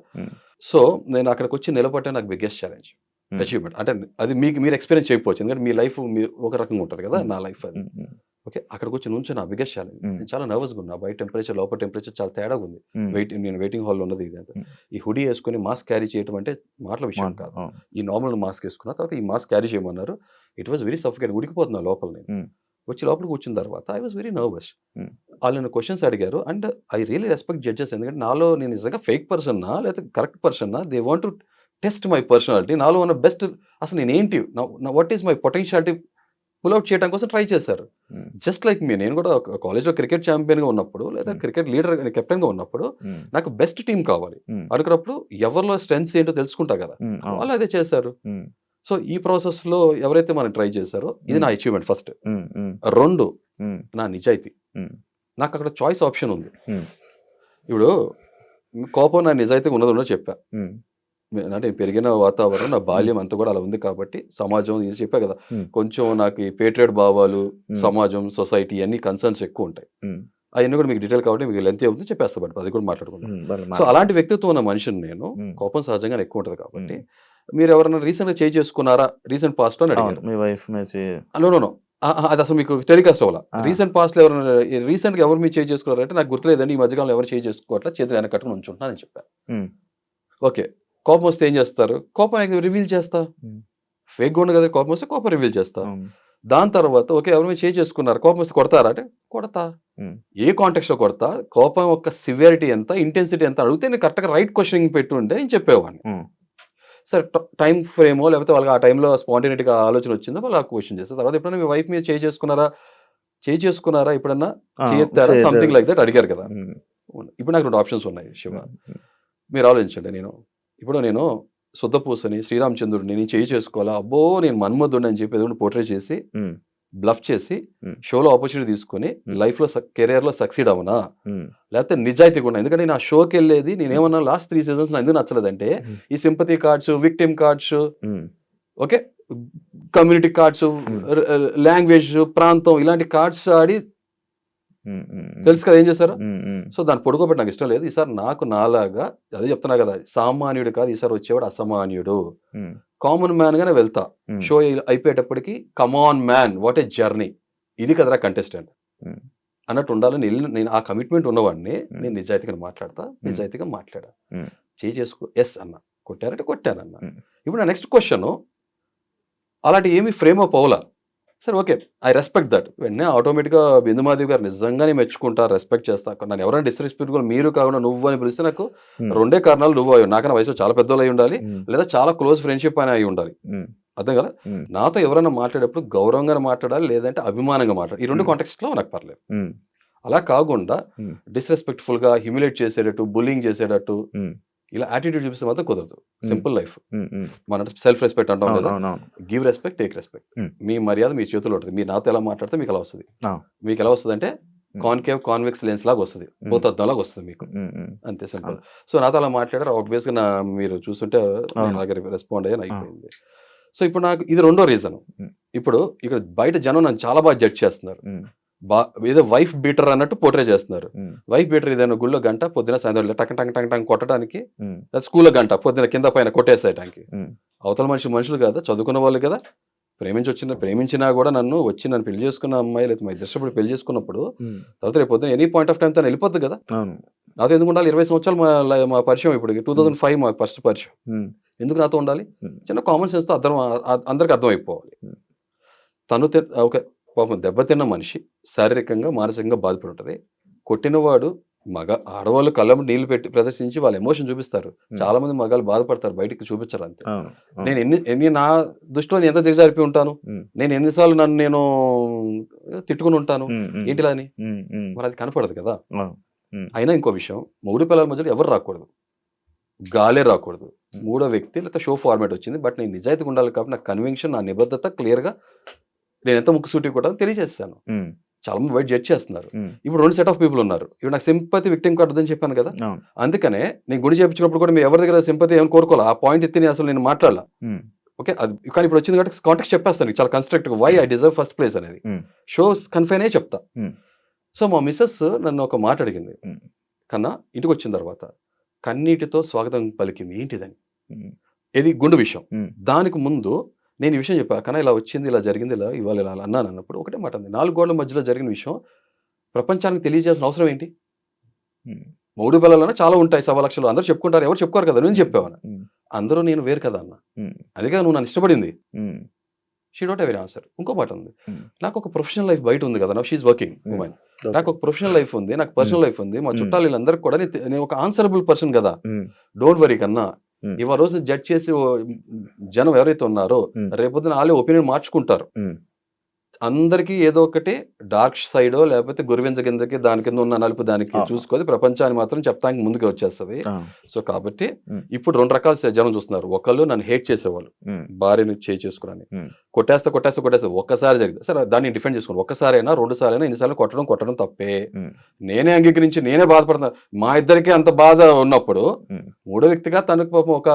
సో, నేను అక్కడికొచ్చి నిలబడటం నాకు బిగ్గెస్ట్ ఛాలెంజ్. అచీవ్‌మెంట్. అంటే అది మీకు మీరు ఎక్స్‌పీరియన్స్ చేయకపోవచ్చు. ఎందుకంటే మీ లైఫ్ మీ ఒక రకంగా ఉంటది కదా! నా లైఫ్ అది. ఓకే. అక్కడికొచ్చి నుంచొని నా బిగ్గెస్ట్ ఛాలెంజ్. నేను చాలా నర్వస్‌గా ఉన్నా. బయట టెంపరేచర్, లోపల టెంపరేచర్ చాలా తేడాగా ఉంది. వెయిట్ నేను వెయిటింగ్ హాల్‌లో ఉన్నది ఇదంతా. హ్మ్. ఈ హుడీ యేసుకొని మాస్క్ క్యారీ చేయటం అంటే మాటల విషయం. కాదు. ఈ నార్మల్ మాస్క్ యేసుకున్నా. తర్వాత ఈ మాస్క్ క్యారీ చేయమన్నారు. ఇట్ వాస్ వెరీ సఫోకేటింగ్ ఉడికిపోతున్నా లోపల నేను. వచ్చి లోపలికి కూర్చున్న తర్వాత ఐ వాస్ వెరీ నర్వస్. వాళ్ళు నన్ను క్వెషన్స్ అడిగారు. And I really respect judges. ఎందుకంటే నాలో నేను నిజంగా ఫేక్ పర్సన్నా? లేకపోతే correct పర్సన్నా? They want to test my personality. నాలో ఉన్న బెస్ట్ అసలు నేనేంటి? నా నా what is my potentiality pull out చేయడం కోసం ట్రై చేశారు జస్ట్ లైక్ మీ నేను కూడా కాలేజ్లో క్రికెట్ ఛాంపియన్గా ఉన్నప్పుడు లేదా. క్రికెట్ లీడర్ కెప్టెన్గా ఉన్నప్పుడు నాకు బెస్ట్ టీం కావాలి అనుకున్నప్పుడు ఎవరిలో స్ట్రెంగ్స్ ఏంటో తెలుసుకుంటా కదా. వాళ్ళు అదే చేశారు సో ఈ ప్రాసెస్లో ఎవరైతే మనం ట్రై చేశారో ఇది నా అచీవ్మెంట్ ఫస్ట్. రెండు నా నిజాయితీ. నాకు అక్కడ చాయిస్ ఆప్షన్ ఉంది. ఇప్పుడు కోపం నా నిజాయితీ ఉన్నది ఉన్నదో చెప్పా అంటే పెరిగిన వాతావరణం నా బాల్యం అంతా కూడా అలా ఉంది కాబట్టి సమాజం ఇది చెప్పా కదా. కొంచెం నాకు ఈ పేట్రియట్ భావాలు. సమాజం సొసైటీ అన్ని కన్సర్న్స్ ఎక్కువ ఉంటాయి. అవన్నీ కూడా మీకు డీటెయిల్ కాబట్టి మీకు లెంత్ అవుతుంది చెప్పేస్తా బట్ అది కూడా మాట్లాడుకుంటాం సో. అలాంటి వ్యక్తిత్వం ఉన్న మనిషిని నేను. కోపం సహజంగా ఎక్కువ ఉంటుంది కాబట్టి మీరు ఎవరైనా రీసెంట్గా చేంజ్ చేసుకున్నారా? రీసెంట్ పాస్ట్లో అడిగారు. మీ వైఫ్ నో అది అసలు మీకు టెలికాస్ట్ అవ్వాల. రీసెంట్ పాస్ట్లో ఎవరైనా రీసెంట్గా ఎవరు మీరు చేంజ్ చేసుకున్నారంటే నాకు గుర్తులేదండి ఈ మధ్యకాలంలో ఎవరు చేంజ్ చేసుకోవట్లా చేతులు వెనక కట్టుకుని ఉంచుంటున్నానని చెప్పాను. ఓకే. కోపం వస్తే ఏం చేస్తారు? కోపం రివీల్ చేస్తా. ఫేక్ ఉండు కదా కోపం వస్తే కోపం రివీల్ చేస్తా. దాని తర్వాత ఓకే ఎవరు మీరు చేంజ్ చేసుకున్నారు? కోపం వస్తే కొడతారా? అంటే కొడతా. ఏ కాంటెక్స్ట్లో కొడతా? కోపం యొక్క సివియారిటీ ఎంత? ఇంటెన్సిటీ ఎంత? అడిగితే నేను కరెక్ట్గా రైట్ క్వశ్చనింగ్ పెట్టుంటే నేను చెప్పేవాడిని. సరే టైం ఫ్రేమో లేకపోతే వాళ్ళకి ఆ టైంలో స్పాంటేనిటీగా ఆలోచన వచ్చిందో? వాళ్ళు ఆ క్వశ్చన్ చేస్తారు తర్వాత ఎప్పుడైనా మీ వైఫ్ మీద చేంజ్ చేసుకున్నారా? చేంజ్ చేసుకున్నారా ఎప్పుడన్నా? చేయొద్దు. సంథింగ్ లైక్ దట్ అడిగారు కదా. ఇప్పుడు నాకు రెండు ఆప్షన్స్ ఉన్నాయి శివ. మీరు ఆలోచించండి నేను. ఇప్పుడు నేను శుద్ధపూసని శ్రీరామచంద్రుడిని నేను చేయి చేసుకోవాలా? అబ్బో నేను మన్మధుడిని అని చెప్పి ఏదో పోర్ట్రేట్ చేసి బ్లఫ్ చేసి. షోలో ఆపర్చునిటీ తీసుకొని. లైఫ్లో కెరియర్లో సక్సీడ్ అవనా? లేకపోతే నిజాయితీగా ఉన్నా ఎందుకంటే నేను ఆ షోకి వెళ్ళేది నేను ఏమన్నా లాస్ట్ త్రీ సీజన్స్ నాకు ఎందుకు నచ్చలేదంటే. ఈ sympathy cards victim cards okay? Community cards language ప్రాంతం ఇలాంటి కార్డ్స్ ఆడి తెలుసు కదా ఏం చేశారు? సో దాన్ని పొడుకోబెట్టి నాకు ఇష్టం లేదు. ఈసారి నాకు నాలాగా అదే చెప్తున్నా కదా సామాన్యుడు కాదు ఈసారి వచ్చేవాడు అసామాన్యుడు. కామన్ మ్యాన్ గానే వెళ్తా. Show అయిపోయేటప్పటికి come on man what a journey ఇది కదరా కంటెస్టెంట్. అన్నట్టు ఉండాలని నేను- ఆ కమిట్మెంట్ ఉన్నవాడిని. నేను నిజాయితీగా మాట్లాడతా నిజాయితీగా మాట్లాడా. చేసుకో ఎస్ అన్న. కొట్టారంటే కొట్టానన్న. ఇప్పుడు నా నెక్స్ట్ క్వశ్చన్ అలాంటి ఏమి ఫ్రేమ్ అప్ అవ్వలా. సరే ఓకే. I respect that. వెంటనే ఆటోమేటిక్గా బిందుమాదేవి గారు నిజంగానే మెచ్చుకుంటా రెస్పెక్ట్ చేస్తా. నన్ను ఎవరైనా డిస్రెస్పెక్ట్ కూడా మీరు కాకుండా నువ్వు అని పిలిస్తే నాకు రెండే కారణాలు నువ్వు అయ్యి నాకన్నా వయసు చాలా పెద్దోళ్ళు అయి ఉండాలి లేదా చాలా క్లోజ్ ఫ్రెండ్షిప్ అని అయి ఉండాలి. అర్థం కదా నాతో ఎవరైనా మాట్లాడేటప్పుడు గౌరవంగా మాట్లాడాలి లేదంటే అభిమానంగా మాట్లాడాలి. ఈ రెండు Hmm. కాంటెక్స్ట్లో నాకు పర్లేదు. అలా కాకుండా Hmm. డిస్రెస్పెక్ట్ఫుల్గా హ్యూమిలేట్ చేసేటట్టు బుల్లింగ్ చేసేటట్టు ఇలా యాటిట్యూడ్ చూపిస్తే మాత్రం కుదరదు. సింపుల్ లైఫ్ మన సెల్ఫ్ రెస్పెక్ట్ అంటాం కదా. Give respect take respect. మీ మర్యాద మీ చేతిలో ఉంటుంది. మీరు నాతో ఎలా మాట్లాడితే మీకు ఎలా వస్తుంది. మీకు ఎలా వస్తుంది అంటే. కాన్కేవ్ కాన్వెక్స్ లెన్స్ లాగా వస్తుంది. భూతద్దం లాగా వస్తుంది మీకు. అంతే సింపుల్ సో నాతో అలా మాట్లాడారు. ఆబ్వియస్గా నా మీరు చూస్తుంటే. అలాగే రెస్పాండ్ అయ్యాను అయిపోయింది. సో ఇప్పుడు నాకు ఇది రెండో రీజన్. ఇప్పుడు ఇక్కడ బయట జనం నన్ను చాలా బాగా జడ్జ్ చేస్తున్నారు. బా ఏదో వైఫ్ బీటర్ అన్నట్టు పోర్ట్రే చేస్తున్నారు. వైఫ్ బీటర్ ఏదైనా గుళ్ళో గంట పొద్దున సాయంత్రం టక్ టక్ టక్ టక్ కొట్టడానికి స్కూల్లో గంట పొద్దున కింద పైన కొట్టేసేయడానికి ఉమ్, అవతల మనిషి మనుషులు కదా చదువుకున్న వాళ్ళు కదా. ప్రేమించి వచ్చిన ప్రేమించినా కూడా నన్ను వచ్చి నన్ను పెళ్ళి చేసుకున్న అమ్మాయి లేదా మా ఇద్దరు పెళ్ళి చేసుకున్నప్పుడు తర్వాత రేపు పొద్దున ఎనీ పాయింట్ ఆఫ్ టైం తను వెళ్ళిపోద్ది కదా. నాతో ఎందుకు ఉండాలి? ఇరవై సంవత్సరాలు మా మా పరిచయం ఇప్పుడు టూ థౌసండ్ ఫైవ్ మా ఫస్ట్ పరిచయం. ఎందుకు నాతో ఉండాలి. చిన్న కామన్ సెన్స్తో అర్థం అందరికి అర్థమైపోవాలి. Hmm. తను ఒక పాపం దెబ్బతిన్న మనిషి శారీరకంగా మానసికంగా బాధపడి ఉంటుంది కొట్టినవాడు మగ ఆడవాళ్ళు కళ్ళము నీళ్ళు పెట్టి ప్రదర్శించి వాళ్ళ ఎమోషన్ చూపిస్తారు. చాలా మంది మగాళ్ళు బాధపడతారు బయటికి చూపించరు అంతే. నేను ఎన్ని ఎన్ని నా దృష్టిలో నేను ఎంత దిగజారిపోయి ఉంటాను. నేను ఎన్నిసార్లు నన్ను నేను తిట్టుకుని ఉంటాను? ఏంటిలా అని? మరి అది కనపడదు కదా. అయినా ఇంకో విషయం మూడు పిల్లల మధ్యలో ఎవరు రాకూడదు. గాలే రాకూడదు. మూడో వ్యక్తి లేకపోతే షో ఫార్మాట్ వచ్చింది బట్ నేను నిజాయితీగా ఉండాలి కాబట్టి నా కన్విక్షన్ నా నిబద్ధత క్లియర్గా నేను ఎంత ముక్కు కూడా తెలియజేస్తాను. చాలా మంది బయట జడ్జ్ చేస్తున్నారు. ఇప్పుడు రెండు సెట్ ఆఫ్ పీపుల్ ఉన్నారు. ఇప్పుడు నాకు సింపతి విక్టిమ్ కార్డు అని చెప్పాను కదా. అందుకనే నేను గుడి చేయించినప్పుడు కూడా మీరు ఎవరి దగ్గర సింపతి ఏమైనా కోరుకోవాలి? ఆ పాయింట్ ఎత్తి అసలు నేను మాట్లాడాల. ఓకే? అది కానీ ఇప్పుడు వచ్చింది కాబట్టి కాంటాక్ట్ చెప్పేస్తాను చాలా constructive why I deserve first place అనేది. షోస్ కన్ఫైన్ అయ్యే చెప్తా. సో మా మిస్సెస్ నన్ను ఒక మాట అడిగింది. కన్నా ఇంటికి వచ్చిన తర్వాత కన్నీటితో స్వాగతం పలికింది. ఏంటిదని? ఇది గుండు విషయం. దానికి ముందు నేను ఈ విషయం చెప్పా కన్నా ఇలా వచ్చింది ఇలా జరిగింది ఇలా ఇవాళ ఇలా అన్నాను అన్నప్పుడు ఒకటే మాట ఉంది నాలుగు గోడల మధ్యలో జరిగిన విషయం ప్రపంచానికి తెలియజేయాల్సిన అవసరం ఏంటి? మూడు పిల్లలన్నా చాలా ఉంటాయి సవా లక్షలు అందరూ చెప్పుకుంటారు ఎవరు చెప్పుకోరు కదా నేను చెప్పావని? అందరూ నేను వేరు కదా అన్న. ఉమ్, అందుకే నువ్వు నన్ను ఇష్టపడింది. షీ డోంట్ హ్యావ్ ఆన్సర్ ఇంకో మాట ఉంది. నాకు ఒక ప్రొఫెషనల్ లైఫ్ బయట ఉంది కదా నా షీఈ్ వర్కింగ్. ఉమెన్. నాకు ఒక ప్రొఫెషనల్ లైఫ్ ఉంది నాకు పర్సనల్ లైఫ్ ఉంది మా. చుట్టాలు వీళ్ళందరికీ కూడా నేను- ఒక ఆన్సరబుల్ పర్సన్ కదా. డోంట్ వరీ కన్నా. ఇవాళ రోజు జడ్జ్ చేసి జనం ఎవరైతే ఉన్నారో. రేపొద్దున వాళ్ళే ఒపీనియన్ మార్చుకుంటారు. అందరికీ ఏదో ఒకటి డార్క్ సైడో లేకపోతే గురువింజ కిందకి దాని కింద ఉన్న నలుపు దానికి. చూసుకొని ప్రపంచాన్ని మాత్రం చెప్తానికి ముందుకు వచ్చేస్తది సో కాబట్టి. ఇప్పుడు రెండు రకాల జనం చూస్తున్నారు ఒకళ్ళు నన్ను హేట్ చేసేవాళ్ళు భార్యని చేయి చేసుకుని ఉమ్. కొట్టేస్తే కొట్టేస్తే కొట్టేస్తే ఒక్కసారి జరిగింది సరే దాన్ని డిఫెండ్ చేసుకోండి ఒక్కసారైనా రెండు సార్లు ఎన్నిసార్లు కొట్టడం కొట్టడం తప్పే. నేనే అంగీకరించి నేనే బాధపడుతున్నా మా ఇద్దరికి అంత బాధ ఉన్నప్పుడు. మూడో వ్యక్తిగా తనకు పాపం ఒక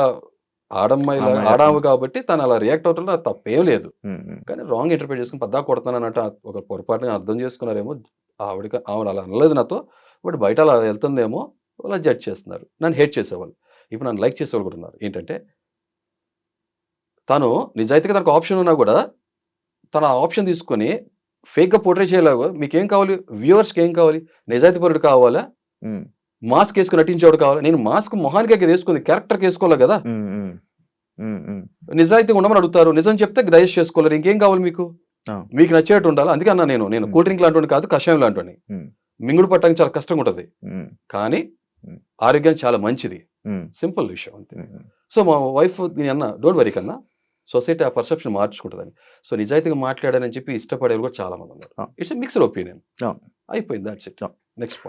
ఆడమ్మాయి. ఆడాము కాబట్టి తను అలా రియాక్ట్ అవటంలో తప్పేం లేదు. కానీ రాంగ్ ఇంటర్ప్రిట్ చేసుకుని పద్దా కొడతాను అన్నట్టు ఒక పొరపాటుగా అర్థం చేసుకున్నారేమో ఆవిడకి ఆవిడ అలా అనలేదు నాతో బట్ బయట అలా వెళ్తుందేమో అలా జడ్జ్ చేస్తున్నారు. నన్ను హేట్ చేసేవాళ్ళు. ఇప్పుడు నన్ను లైక్ చేసేవాళ్ళు కూడా ఉన్నారు. ఏంటంటే తను నిజాయితీగా తనకు ఆప్షన్ ఉన్నా కూడా తన ఆప్షన్ తీసుకొని ఫేక్గా పోర్ట్రే చేయలేవు. మీకేం కావాలి? వ్యూవర్స్కి ఏం కావాలి? నిజాయితీ పరుడు కావాలా మాస్క్ వేసుకుని నటించేవాడు కావాలి. నేను మాస్క్ మొహానికి వేసుకుంది. క్యారెక్టర్కి వేసుకోవాలి కదా. నిజాయితీగా ఉండమని అడుగుతారు. నిజం చెప్తే డైజెస్ట్ చేసుకోలేరు. ఇంకేం కావాలి మీకు. మీకు నచ్చేట్టు ఉండాలి? అందుకే అన్నా నేను. నేను. కూల్ డ్రింక్ లాంటి కాదు కషాయం లాంటి. మింగుడు పట్టడానికి చాలా కష్టంగా ఉంటుంది. కానీ ఉమ్. ఆరోగ్యానికి చాలా మంచిది. సింపుల్ విషయం అంతే. సో మా వైఫ్ నేను అన్న డోంట్ వరీ కన్నా సొసైటీ ఆ పర్సెప్షన్ మార్చుకుంటుందని. సో నిజాయితీగా మాట్లాడానని చెప్పి ఇష్టపడేవారు కూడా చాలా మంది ఉన్నారు. It's mixed opinion. అయిపోయింది. That's it. Next point.